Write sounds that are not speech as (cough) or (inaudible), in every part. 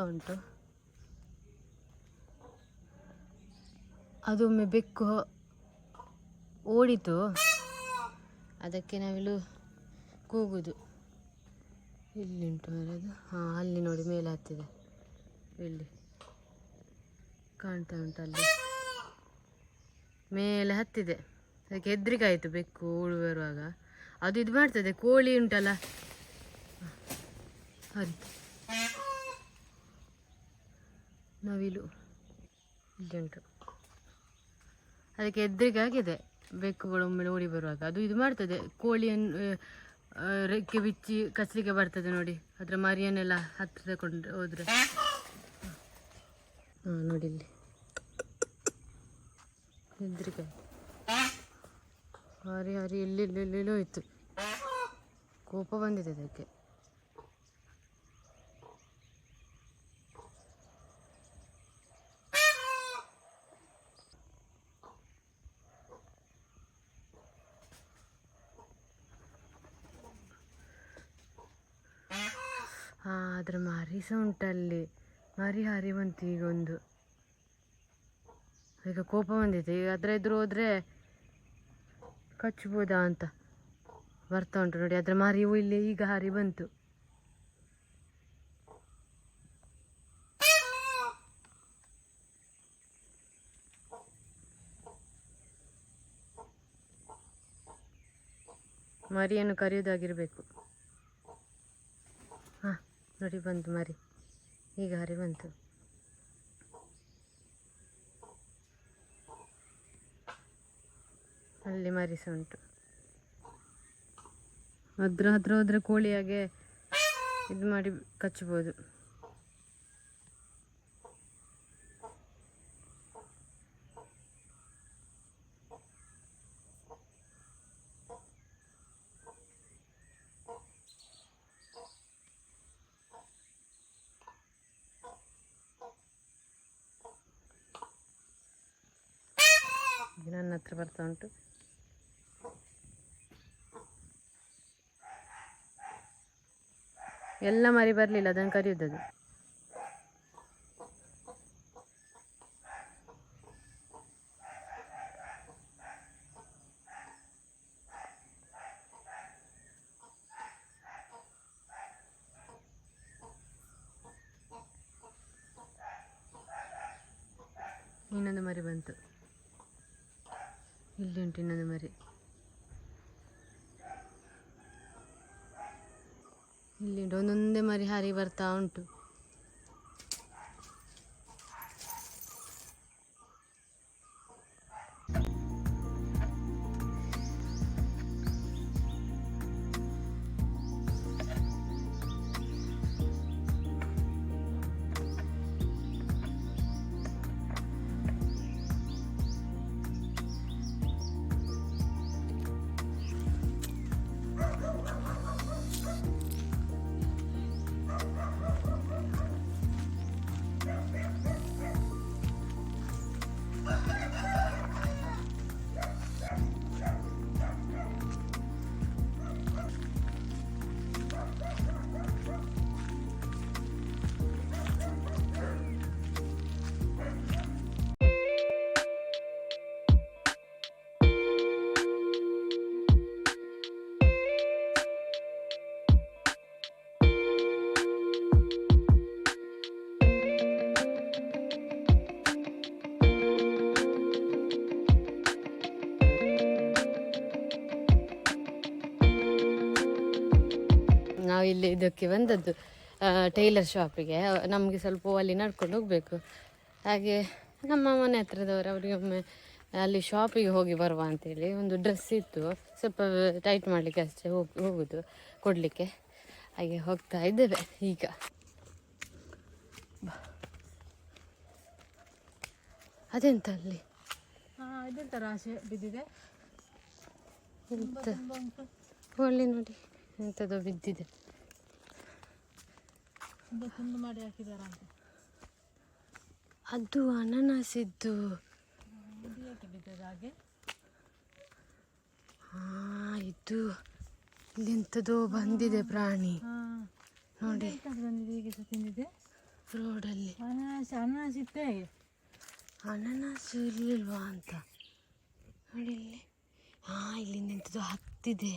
ಕೂಗ್ತಾ ಉಂಟು. ಅದೊಮ್ಮೆ ಬೆಕ್ಕು ಓಡಿತು. ಅದಕ್ಕೆ ನಾವಿಲ್ಲಿ ಕೂಗುದು. ಇಲ್ಲಿ ಉಂಟು ಮರದು ಹಾಂ, ಅಲ್ಲಿ ನೋಡಿ ಮೇಲೆ ಹತ್ತಿದೆ ಇಲ್ಲಿ. ಕಾಣ್ತಾ ಉಂಟು ಅಲ್ಲಿ. ಮೇಲೆ ಹತ್ತಿದೆ. ಅದಕ್ಕೆ ಹೆದ್ರಿಕೆ ಆಯಿತು ಬೆಕ್ಕು ಓಡಿ ಬರುವಾಗ. ಅದು ಇದು ಮಾಡ್ತದೆ, ಕೋಳಿ ಉಂಟಲ್ಲ. ಹರಿ ನವಿಲು. ಇಲ್ಲಿ ಉಂಟು ಅದಕ್ಕೆ ಎದ್ರಿಗಾಗಿದೆ. ಬೆಕ್ಕುಗಳು ಒಮ್ಮೆ ಓಡಿ ಬರುವಾಗ. ಅದು ಇದು ಮಾಡ್ತದೆ. ಕೋಳಿಯನ್ನು ರೆಕ್ಕೆ ಬಿಚ್ಚಿ ಕಸಲಿಗೆ ಬರ್ತದೆ ನೋಡಿ. ಅದರ ಮರಿಯನ್ನೆಲ್ಲ ಹತ್ತಿರ ತಗೊಂಡು ಹೋದ್ರೆ. ಹಾಂ, ನೋಡಿ ಇಲ್ಲಿ. ಹೆದ್ರಿಕೆ ಹರಿ ಹರಿ ಎಲ್ಲೆಲ್ಲೆಲ್ಲೆಲ್ಲೋ ಹೋಯ್ತು? ಕೋಪ ಬಂದಿದೆ ಅದಕ್ಕೆ ಹಾ ಅದ್ರ ಮರಿ ಉಂಟಲ್ಲಿ. ಮರಿ ಹಾರಿ ಬಂತು ಈಗ ಒಂದು ಈಗ ಕೋಪ ಬಂದಿದೆ. ಈಗ ಅದರ ಎದುರು ಹೋದ್ರೆ ಕಚ್ಚಬೋದಾ ಅಂತ ಬರ್ತಾ ಉಂಟು ನೋಡಿ. ಅದರ ಮರಿವು ಇಲ್ಲಿ ಈಗ ಹಾರಿ ಬಂತು. ಮರಿಯನ್ನು ಕರೆಯುವುದಾಗಿರ್ಬೇಕು. ಹಾಂ ನೋಡಿ ಬಂತು ಮರಿ. ಈಗ ಹರಿ ಬಂತು. ಅಲ್ಲಿ ಮರಿ ಸಹ ಉಂಟು ಅದ್ರ ಹತ್ರ ಹೋದ್ರೆ ಕೋಳಿಯಾಗೆ ಇದು ಮಾಡಿ ಕಚ್ಚಬೋದು ಈಗ ನನ್ನ ಹತ್ರ ಬರ್ತಾ ಉಂಟು. ಎಲ್ಲ ಮರಿ ಬರಲಿಲ್ಲ ಅದನ್ನು ಕರೆಯುವುದು ಇನ್ನೊಂದು ಮರಿ ಬಂತು ಇಲ್ಲಿ ಉಂಟು ಇನ್ನೊಂದು ಮರಿ ಇಲ್ಲಿ ಒಂದೊಂದೇ ಮರಿ ಹಾರಿ ಬರ್ತಾ ಉಂಟು. ನಾವು ಇಲ್ಲಿ ಇದಕ್ಕೆ ಬಂದದ್ದು ಟೈಲರ್ ಶಾಪಿಗೆ ನಮಗೆ ಸ್ವಲ್ಪ ಅಲ್ಲಿ ನಡ್ಕೊಂಡು ಹೋಗಬೇಕು. ಹಾಗೆ ನಮ್ಮ ಮನೆ ಹತ್ರದವರು ಅವರಿಗೆ ಒಮ್ಮೆ ಅಲ್ಲಿ ಶಾಪಿಗೆ ಹೋಗಿ ಬರುವ ಅಂತೇಳಿ ಒಂದು ಡ್ರೆಸ್ ಇತ್ತು. ಸ್ವಲ್ಪ ಟೈಟ್ ಮಾಡಲಿಕ್ಕೆ ಅಷ್ಟೇ ಹೋಗಿ ಹೋಗುದು ಕೊಡಲಿಕ್ಕೆ. ಹಾಗೆ ಹೋಗ್ತಾ ಇದ್ದೇವೆ ಈಗ. ಅದೆಂತ ಅಲ್ಲಿ? ಇದೆಂತ ರಾಶಿ ಬಿದ್ದಿದೆ? ಎಂತ? ಒಳ್ಳೆ ನೋಡಿ ಎಂಥದೋ ಬಿದ್ದಿದೆ. ತುಂಬ ತುಂಡು ಮಾಡಿ ಹಾಕಿದಾರ ಅಂತ. ಅದು ಅನಾನಸ್ ಇದ್ದು. ಇದು ಯಾಕೆ ಬಿದ್ದದ ಹಾಗೆ? ಹಾ ಇದು ಇಲ್ಲಿಂಥದ್ದು ಬಂದಿದೆ ಪ್ರಾಣಿ. ನೋಡಿ. ಬಂದಿದೆ ಹೀಗೆ ಸಹ ತಿಂದಿದೆ ರೋಡಲ್ಲಿ. ಅನಾನಸ್ ಅನಾನಸ್ ಇತ್ತೆ ಅನಾನಸ್ ಇರ್ಲಿಲ್ವಾ ಅಂತ. ನೋಡಿ ಇಲ್ಲಿ. ಹಾಂ ಇಲ್ಲಿ ನಿಂತದ್ದು ಹತ್ತಿದೆ.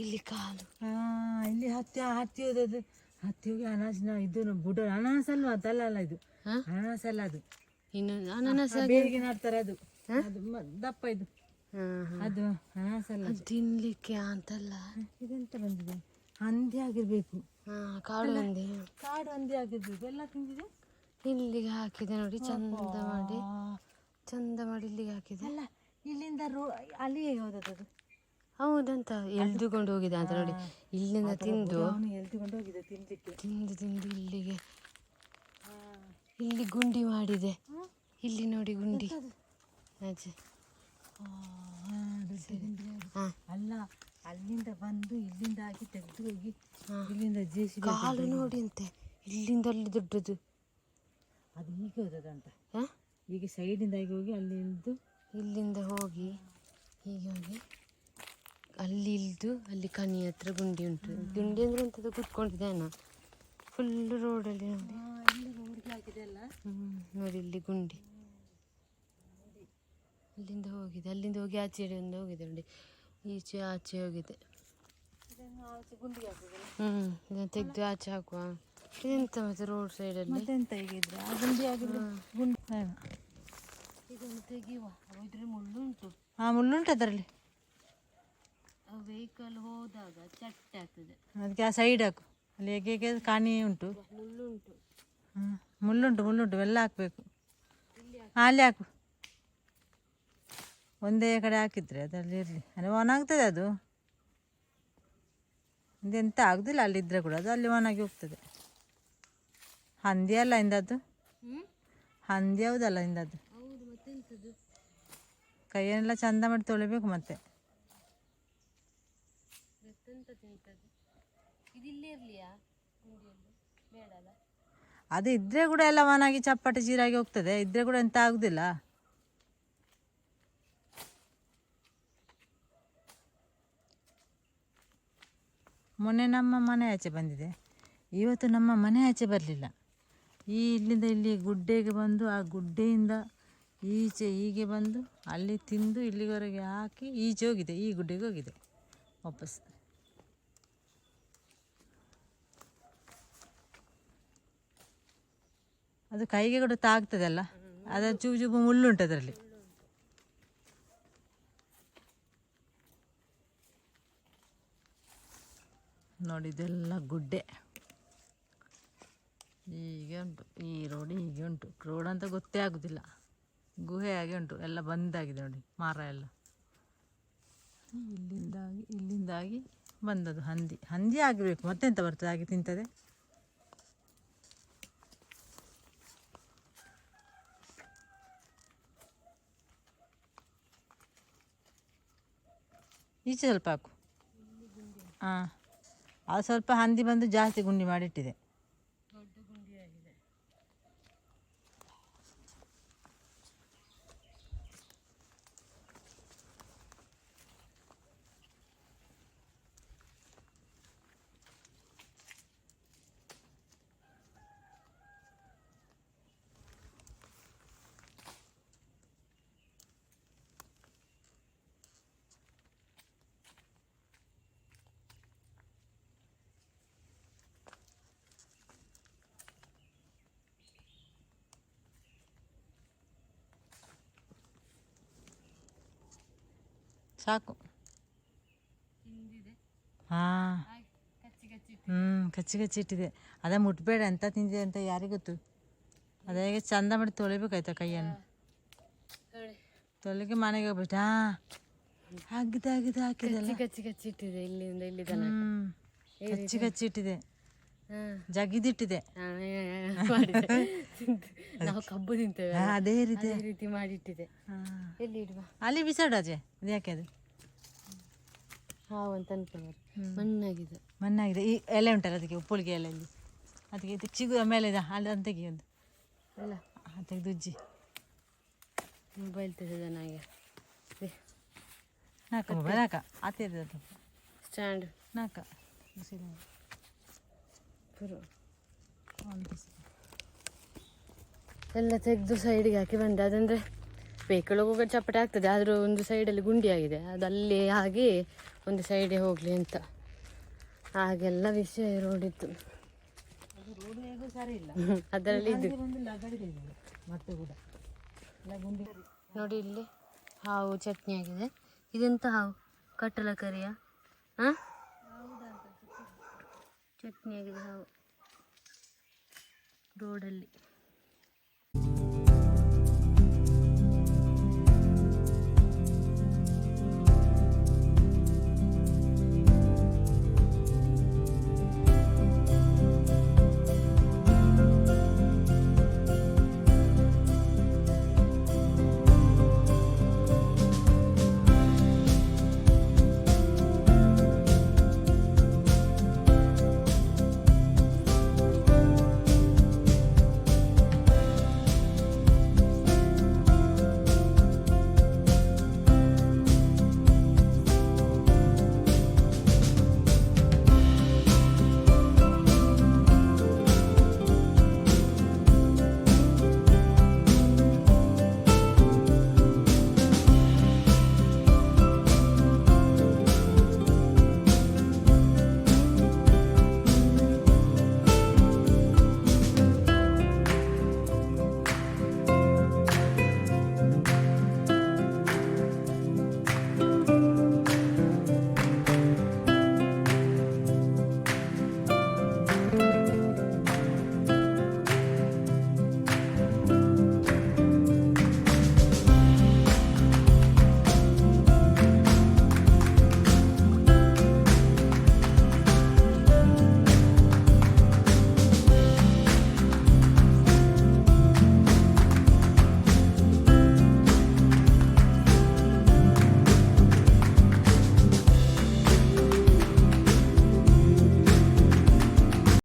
ಇಲ್ಲಿ ಕಾಲು. ಹಾ ಇಲ್ಲಿ ಹತ್ತಿ ಹತ್ತಿ ಹೋದದ್ದು. ಹತ್ತಿ ಹೋಗಿ ಅನಾಸಿನ ಇದು ಬುಡ ಅನಾಸ ಅಲ್ವಾ? ಅದಲ್ಲ ಅಲ್ಲ ಇದು. ಅನಾಸಲ್ಲ ಅನಾಸ ಅಲ್ಲ ಅದು. ಇನ್ನೊಂದು ಅನನಾಸ ಬೇರಿಗೆ ನಾಡ್ತಾರೆ ಅದು. ಅದು ದಪ್ಪ ಇದು. ಅದು ಅನಾಸ ಅಲ್ಲ ಅದು ತಿನ್ಲಿಕ್ಕೆ ಅಂತಲ್ಲ. ಇದೆಂತ ಬಂದಿದೆ? ಹಂದಿ ಆಗಿರ್ಬೇಕು. ಕಾಡು ಹಂದಿ. ಕಾಡು ಹಂದಿ ಆಗಿರ್ಬೇಕು. ಎಲ್ಲ ತಿಂದಿದೆ? ಇಲ್ಲಿಗೆ ಹಾಕಿದೆ ನೋಡಿ ಚಂದ ಮಾಡಿ. ಚಂದ ಮಾಡಿ ಇಲ್ಲಿಗೆ ಹಾಕಿದೆ. ಅಲ್ಲ ಇಲ್ಲಿಂದ ರೋ ಅಲ್ಲಿಗೆ ಹೋದದ್ದು ಅದು. ಹೌದಂತ ಎಳ್ದುಕೊಂಡು ಹೋಗಿದೆ ಅಂತ ನೋಡಿ. ಇಲ್ಲಿಂದ ತಿಂದು ಅವನು ಎಲ್ದುಕೊಂಡು ಹೋಗಿದೆ ತಿನ್ಲಿಕ್ಕೆ. ತಿಂದು ತಿಂದು ಇಲ್ಲಿಗೆ ಇಲ್ಲಿ ಗುಂಡಿ ಮಾಡಿದೆ. ಇಲ್ಲಿ ನೋಡಿ ಗುಂಡಿ. ಆಚೆ. ಅಲ್ಲ ಅಲ್ಲಿಂದ ಬಂದು ಇಲ್ಲಿಂದ ಹಾಕಿ ತೆಗೆದು ಹೋಗಿ ಇಲ್ಲಿಂದ ಜೇಸಿ ಕಾಲು ನೋಡಿ ಅಂತೆ ಇಲ್ಲಿಂದ ಅಲ್ಲಿ ದೊಡ್ಡದು. ಅದು ಈಗ ಹೋದದಂತ. ಈಗ ಸೈಡಿಂದ ಹೋಗಿ ಅಲ್ಲಿಂದ ಇಲ್ಲಿಂದ ಹೋಗಿ ಹೀಗೆ ಹೋಗಿ ಅಲ್ಲಿ ಇಳಿದು ಅಲ್ಲಿ ಕಣಿ ಹತ್ರ ಗುಂಡಿ ಉಂಟು. ಗುಂಡಿ ಅಂದ್ರೆ ಎಂಥದ್ದು ಕೂತ್ಕೊಂಡಿದ್ದೇನ ಫುಲ್ ರೋಡಲ್ಲಿ ನೋಡಿ. ನೋಡಿ ಇಲ್ಲಿ ಗುಂಡಿ. ಅಲ್ಲಿಂದ ಹೋಗಿದೆ. ಅಲ್ಲಿಂದ ಹೋಗಿ ಆಚೆ ಇಡಿಯಿಂದ ಹೋಗಿದೆ ನೋಡಿ. ಈಚೆ ಆಚೆ ಹೋಗಿದೆ. ಹ್ಮ್ ಹ್ಞೂ ತೆಗೆದು ಆಚೆ ಹಾಕುವ. ಎಂತ ಮತ್ತೆ ರೋಡ್ ಸೈಡಲ್ಲಿ ಇದನ್ನು ತೆಗೆಯುವ. ಇದ್ರೆ ಮುಳ್ಳುಂಟು ಹಾಂ ಮುಳ್ಳುಂಟು ಅದರಲ್ಲಿ. ವೆಹಿಕಲ್ ಹೋದಾಗ ಚಟ್ ಆಗ್ತದೆ ಅದಕ್ಕೆ ಆ ಸೈಡ್ ಹಾಕು. ಅಲ್ಲಿ ಹೇಗೆ ಕಾಣಿ ಉಂಟು. ಮುಳ್ಳುಂಟು. ಮುಳ್ಳುಂಟು ಮುಳ್ಳುಂಟು ಎಲ್ಲ ಹಾಕಬೇಕು. ಅಲ್ಲಿ ಹಾಕು. ಒಂದೇ ಕಡೆ ಹಾಕಿದ್ರೆ ಅದರಲ್ಲಿ ಇರಲಿ. ಅಂದರೆ ಆಗ್ತದೆ ಅದು. ಇದೆಂತ ಆಗುದಿಲ್ಲ ಅಲ್ಲಿದ್ದರೆ ಕೂಡ ಅದು ಅಲ್ಲಿ ಒಣಗಿ ಹೋಗ್ತದೆ. ಹಂದಿ ಅಲ್ಲ ಇಂದದ್ದು? ಹಂದಿ ಹೌದಲ್ಲ ಇಂದದ್ದು? ಕೈಯನ್ನೆಲ್ಲ ಚಂದ ಮಾಡಿ ತೊಳಿಬೇಕು ಮತ್ತೆ. ಇದು ಇಲ್ಲೇ ಇರಲಿಯಾ? ಬೇಡಲ್ಲ ಅದು ಇದ್ರೆ ಕೂಡ ಎಲ್ಲ ಒಣಗಿ ಚಪ್ಪಟೆ ಚೀರಾಗಿ ಹೋಗ್ತದೆ. ಇದ್ರೆ ಕೂಡ ಎಂತ ಆಗುದಿಲ್ಲ. ಮೊನ್ನೆ ನಮ್ಮ ಮನೆ ಆಚೆ ಬಂದಿದೆ. ಇವತ್ತು ನಮ್ಮ ಮನೆ ಆಚೆ ಬರಲಿಲ್ಲ. ಈ ಇಲ್ಲಿಂದ ಇಲ್ಲಿ ಗುಡ್ಡೆಗೆ ಬಂದು, ಆ ಗುಡ್ಡೆಯಿಂದ ಈಚೆ ಹೀಗೆ ಬಂದು, ಅಲ್ಲಿ ತಿಂದು ಇಲ್ಲಿವರೆಗೆ ಹಾಕಿ ಈಚೆ ಹೋಗಿದೆ. ಈ ಗುಡ್ಡೆಗೆ ಹೋಗಿದೆ. ವಾಪಸ್. ಅದು ಕೈಗೆ ಕೂಡ ತಾಗ್ತದಲ್ಲ? ಅದ ಚೂಬು ಚೂಬು ಮುಳ್ಳುಂಟು ಅದರಲ್ಲಿ. ನೋಡಿ, ಇದೆಲ್ಲ ಗುಡ್ಡೆ. ಹೀಗೆ ಉಂಟು. ಈ ರೋಡ್ ಹೀಗೆ ಉಂಟು. ರೋಡ್ ಅಂತ ಗೊತ್ತೇ ಆಗುದಿಲ್ಲ. ಗುಹೆ ಹಾಗೆ ಉಂಟು. ಎಲ್ಲ ಬಂದಾಗಿದೆ ನೋಡಿ, ಮಾರ ಎಲ್ಲ. ಇಲ್ಲಿಂದಾಗಿ ಇಲ್ಲಿಂದಾಗಿ ಬಂದದ್ದು ಹಂದಿ. ಹಂದಿ ಆಗಬೇಕು ಮತ್ತೆಂತ ಬರ್ತದೆ ಹಾಗೆ ತಿಂತದೆ? ಈಚೆ ಸ್ವಲ್ಪ ಹಾಕು. ಹಾಂ ಅದು ಸ್ವಲ್ಪ ಹಂದಿ ಬಂದು ಜಾಸ್ತಿ ಗುಂಡಿ ಮಾಡಿಟ್ಟಿದೆ. ಸಾಕು. ಹಾಂ. ಹ್ಞೂ ಕಚ್ಚಿ ಕಚ್ಚಿ ಇಟ್ಟಿದೆ. ಅದೇ ಮುಟ್ಬೇಡ ಎಂತ ತಿಂದಿದೆ ಅಂತ ಯಾರಿಗೆ ಗೊತ್ತು? ಅದೇ ಚಂದ ಮಾಡಿ ತೊಳಿಬೇಕಾಯ್ತಾ ಕೈಯನ್ನು? ತೊಳಿಗೆ ಮನೆಗೆ ಹೋಗ್ಬಿಟ್ಟ ಹಾಂ. ಹಾಕಿದೆ ಹಾಕಿದೆ ಕಚ್ಚಿ ಕಚ್ಚಿ ಇಟ್ಟಿದೆ ಇಲ್ಲಿಂದ ಇಲ್ಲಿ ಹ್ಞೂ ಕಚ್ಚಿ ಕಚ್ಚಿ ಇಟ್ಟಿದೆ. ಜಗಿದಿಟ್ಟಿದೆ. (laughs) ನಾವು ಕಬ್ಬು ತಿಂತೇವೆ. ಅದೇ ರೀತಿ. ರೀತಿ ಮಾಡಿಟ್ಟಿದೆ. ಹಾಂ. ಎಲ್ಲಿ ಇಡುವ? ಅಲ್ಲಿ ಬಿಸಾಡ ಅಜೆ ಅದು ಯಾಕೆ ಅದು? ಹಾವು ಅಂತ ಅನ್ಕೊಂಡ್ರೆ ಮಣ್ಣಾಗಿದೆ. ಮಣ್ಣಾಗಿದೆ. ಈ ಎಲೆ ಉಂಟಲ್ಲ ಅದಕ್ಕೆ ಉಪ್ಪುಳಿಗೆ ಎಲೆ ಇಲ್ಲಿ ಅದಕ್ಕೆ ಇದು ಚಿಗುರ ಮೇಲೆ ಇದೆ. ಅಲ್ಲಿ ಅಂತ ತೆಗಿ ಒಂದು. ಅಲ್ಲ. ತೆಗೆದು ಉಜ್ಜಿ. ಮೊಬೈಲ್ ತೆಗೆದ ನನಗೆ ನಾಕ ಮೊಬೈಲ್ ನಾಲ್ಕ ಆತ ಅದು. ಸ್ಟ್ಯಾಂಡ್ ನಾಲ್ಕ ಎಲ್ಲ ತೆಗೆದು ಸೈಡಿಗೆ ಹಾಕಿ ಬಂದೆ. ಅದಂದರೆ ವೆಹಿಕಲ್ ಹೋಗುವಾಗ ಚಪ್ಪಟೆ ಆಗ್ತದೆ. ಆದರೂ ಒಂದು ಸೈಡಲ್ಲಿ ಗುಂಡಿ ಆಗಿದೆ. ಅದು ಅಲ್ಲಿ ಹಾಗೆ ಒಂದು ಸೈಡೇ ಹೋಗಲಿ ಅಂತ. ಹಾಗೆಲ್ಲ ವಿಷಯ ರೋಡಿತ್ತು ಅದರಲ್ಲಿ ಇದು. ನೋಡಿ ಇಲ್ಲಿ ಹಾವು ಚಟ್ನಿ ಆಗಿದೆ. ಇದೆಂತ ಹಾವು? ಕಟ್ಟಲ ಕರಿಯ ಹಾಂ? ಚಟ್ನಿ ಆಗಿದೆ ಹಾವು ರೋಡಲ್ಲಿ.